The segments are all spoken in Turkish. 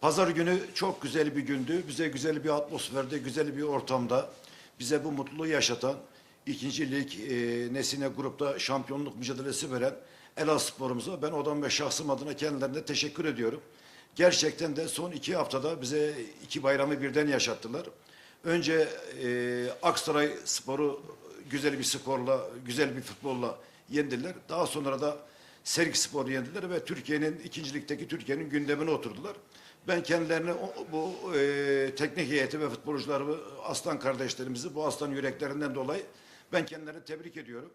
Pazar günü çok güzel bir gündü. Bize güzel bir atmosferde, güzel bir ortamda bize bu mutluluğu yaşatan ikinci lig e, Nesine grupta şampiyonluk mücadelesi veren sporumuza ben odam ve şahsım adına kendilerine teşekkür ediyorum. Gerçekten de son iki haftada bize iki bayramı birden yaşattılar. Önce e, Aksaray sporu güzel bir skorla, güzel bir futbolla yendiler. Daha sonra da Sergi Spor'u yendiler ve Türkiye'nin ikincilikteki Türkiye'nin gündemine oturdular. Ben kendilerine o- bu e, teknik heyeti ve futbolcularımı, aslan kardeşlerimizi bu aslan yüreklerinden dolayı ben kendilerini tebrik ediyorum.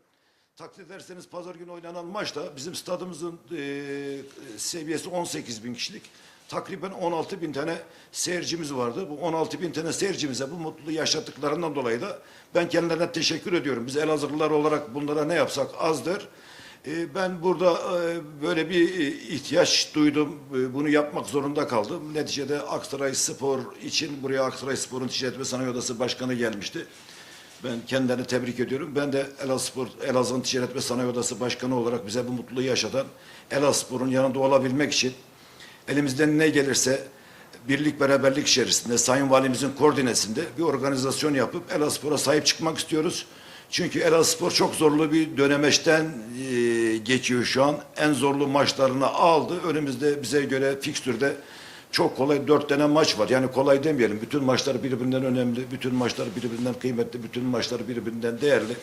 Takdir ederseniz pazar günü oynanan maçta bizim stadımızın e, seviyesi 18 bin kişilik. Takriben 16 bin tane seyircimiz vardı. Bu 16 bin tane seyircimize bu mutluluğu yaşattıklarından dolayı da ben kendilerine teşekkür ediyorum. Biz Elazığlılar olarak bunlara ne yapsak azdır. E, Ben burada e, böyle bir e, ihtiyaç duydum. E, Bunu yapmak zorunda kaldım. Neticede Aksaray Spor için buraya Aksaray Spor'un Ticaret ve Sanayi Odası Başkanı gelmişti. Ben kendilerini tebrik ediyorum. Ben de Elazığ Spor, Elazığ'ın Ticaret ve Sanayi Odası Başkanı olarak bize bu mutluluğu yaşatan Elazığ Spor'un yanında olabilmek için elimizden ne gelirse birlik beraberlik içerisinde Sayın Valimizin koordinesinde bir organizasyon yapıp Elazığspor'a sahip çıkmak istiyoruz. Çünkü Elazığspor çok zorlu bir dönemeçten e, geçiyor şu an. En zorlu maçlarını aldı. Önümüzde bize göre fikstürde çok kolay dört tane maç var. Yani kolay demeyelim. Bütün maçlar birbirinden önemli. Bütün maçlar birbirinden kıymetli. Bütün maçlar birbirinden değerli.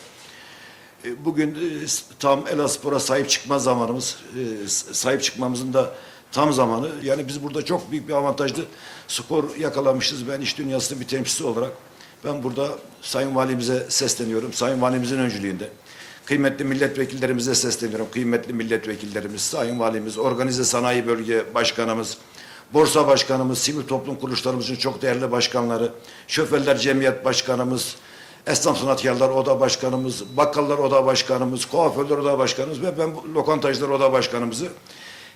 E, Bugün e, tam Elazığspor'a sahip çıkma zamanımız, e, sahip çıkmamızın da tam zamanı. Yani biz burada çok büyük bir avantajlı skor yakalamışız. Ben iş dünyasının bir temsilcisi olarak ben burada Sayın Valimize sesleniyorum. Sayın Valimizin öncülüğünde. Kıymetli milletvekillerimize sesleniyorum. Kıymetli milletvekillerimiz, Sayın Valimiz, Organize Sanayi Bölge Başkanımız, Borsa Başkanımız, sivil toplum kuruluşlarımızın çok değerli başkanları, Şoförler Cemiyet Başkanımız, Esnaf Sanatkarlar Oda Başkanımız, Bakkallar Oda Başkanımız, Kuaförler Oda Başkanımız ve ben Lokantacılar Oda Başkanımızı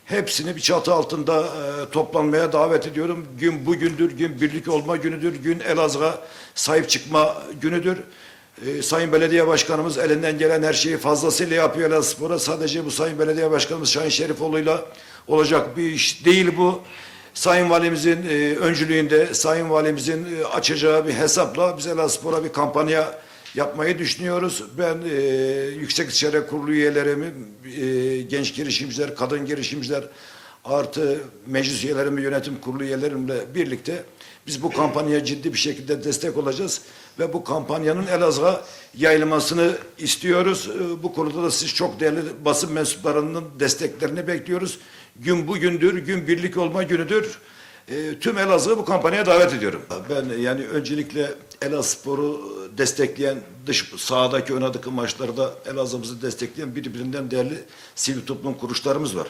hepsini bir çatı altında e, toplanmaya davet ediyorum. Gün bugündür, gün birlik olma günüdür, gün Elazığ'a sahip çıkma günüdür. E, Sayın Belediye Başkanımız elinden gelen her şeyi fazlasıyla yapıyor Elazığspor'a. Sadece bu Sayın Belediye Başkanımız Şahin Şerifoğlu'yla olacak bir iş değil bu. Sayın Valimizin e, öncülüğünde, Sayın Valimizin e, açacağı bir hesapla biz Elazığspor'a bir kampanya yapmayı düşünüyoruz. Ben e, Yüksek İstişare Kurulu üyelerimi, e, genç girişimciler, kadın girişimciler artı meclis üyelerimi, yönetim kurulu üyelerimle birlikte biz bu kampanyaya ciddi bir şekilde destek olacağız ve bu kampanyanın Elazığ'a yayılmasını istiyoruz. E, Bu konuda da siz çok değerli basın mensuplarının desteklerini bekliyoruz. Gün bugündür, gün birlik olma günüdür. E, tüm Elazığ'ı bu kampanyaya davet ediyorum. Ben yani öncelikle Elazığspor'u destekleyen, dış sahadaki oynadığı maçlarda Elazığ'ımızı destekleyen birbirinden değerli sivil toplum kuruluşlarımız var.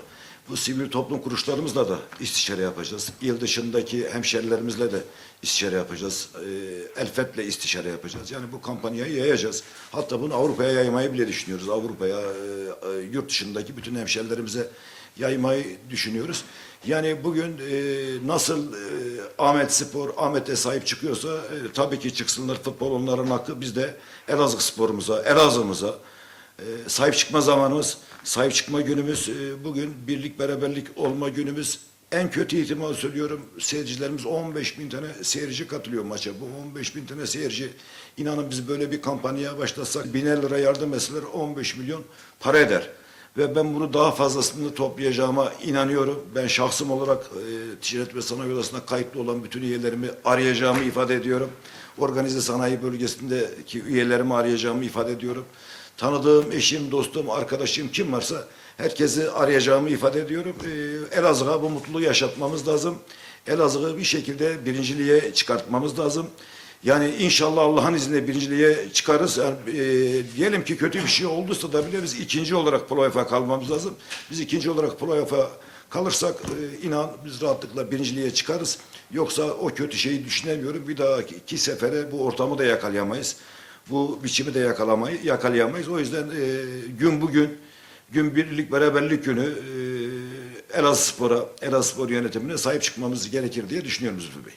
Bu sivil toplum kuruluşlarımızla da istişare yapacağız. İl dışındaki hemşerilerimizle de istişare yapacağız. E, Elfet'le istişare yapacağız. Yani bu kampanyayı yayacağız. Hatta bunu Avrupa'ya yaymayı bile düşünüyoruz. Avrupa'ya, e, e, yurt dışındaki bütün hemşerilerimize yaymayı düşünüyoruz. Yani bugün e, nasıl e, Ahmet Spor Ahmet'e sahip çıkıyorsa e, tabii ki çıksınlar futbol onların hakkı. Biz de Elazığ sporumuza, Elazığ'ımıza e, sahip çıkma zamanımız, sahip çıkma günümüz. E, bugün birlik beraberlik olma günümüz. En kötü ihtimal söylüyorum seyircilerimiz 15 bin tane seyirci katılıyor maça. Bu 15 bin tane seyirci inanın biz böyle bir kampanyaya başlasak biner lira yardım etseler 15 milyon para eder. Ve ben bunu daha fazlasını toplayacağıma inanıyorum. Ben şahsım olarak e, Ticaret ve Sanayi Odası'na kayıtlı olan bütün üyelerimi arayacağımı ifade ediyorum. Organize sanayi bölgesindeki üyelerimi arayacağımı ifade ediyorum. Tanıdığım eşim, dostum, arkadaşım kim varsa herkesi arayacağımı ifade ediyorum. E, Elazığ'a bu mutluluğu yaşatmamız lazım. Elazığ'ı bir şekilde birinciliğe çıkartmamız lazım. Yani inşallah Allah'ın izniyle birinciliğe çıkarız. Yani, e, diyelim ki kötü bir şey olduysa da bile biz ikinci olarak playoff'a kalmamız lazım. Biz ikinci olarak playoff'a kalırsak e, inan biz rahatlıkla birinciliğe çıkarız. Yoksa o kötü şeyi düşünemiyorum. Bir daha iki sefere bu ortamı da yakalayamayız. Bu biçimi de yakalamayı, yakalayamayız. O yüzden e, gün bugün, gün birlik beraberlik günü e, Elazığ Spor'a, Elazığ Spor yönetimine sahip çıkmamız gerekir diye düşünüyorum Zülfü Bey.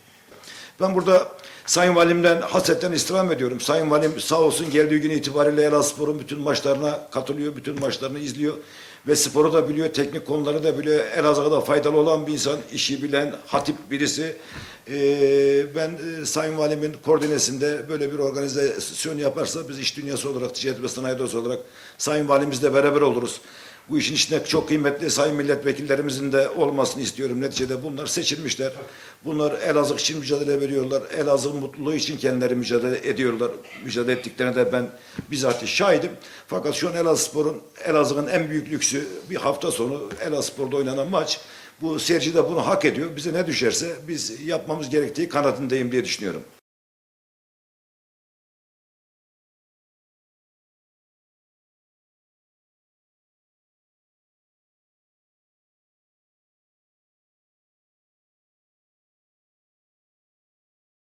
Ben burada Sayın Valimden hasretten istirham ediyorum. Sayın Valim sağ olsun geldiği gün itibariyle Elazığspor'un bütün maçlarına katılıyor, bütün maçlarını izliyor. ve sporu da biliyor, teknik konuları da biliyor. Elazığ'a da faydalı olan bir insan, işi bilen, hatip birisi. Ee, ben e, Sayın Valimin koordinesinde böyle bir organizasyon yaparsa biz iş dünyası olarak, ticaret ve sanayi olarak Sayın Valimizle beraber oluruz. Bu işin içinde çok kıymetli sayın milletvekillerimizin de olmasını istiyorum. Neticede bunlar seçilmişler. Bunlar Elazığ için mücadele veriyorlar. Elazığ mutluluğu için kendileri mücadele ediyorlar. Mücadele ettiklerine de ben bizzat şahidim. Fakat şu an Elazığspor'un, Elazığ'ın en büyük lüksü bir hafta sonu Elazığspor'da oynanan maç. Bu seyirci de bunu hak ediyor. Bize ne düşerse biz yapmamız gerektiği kanadındayım diye düşünüyorum.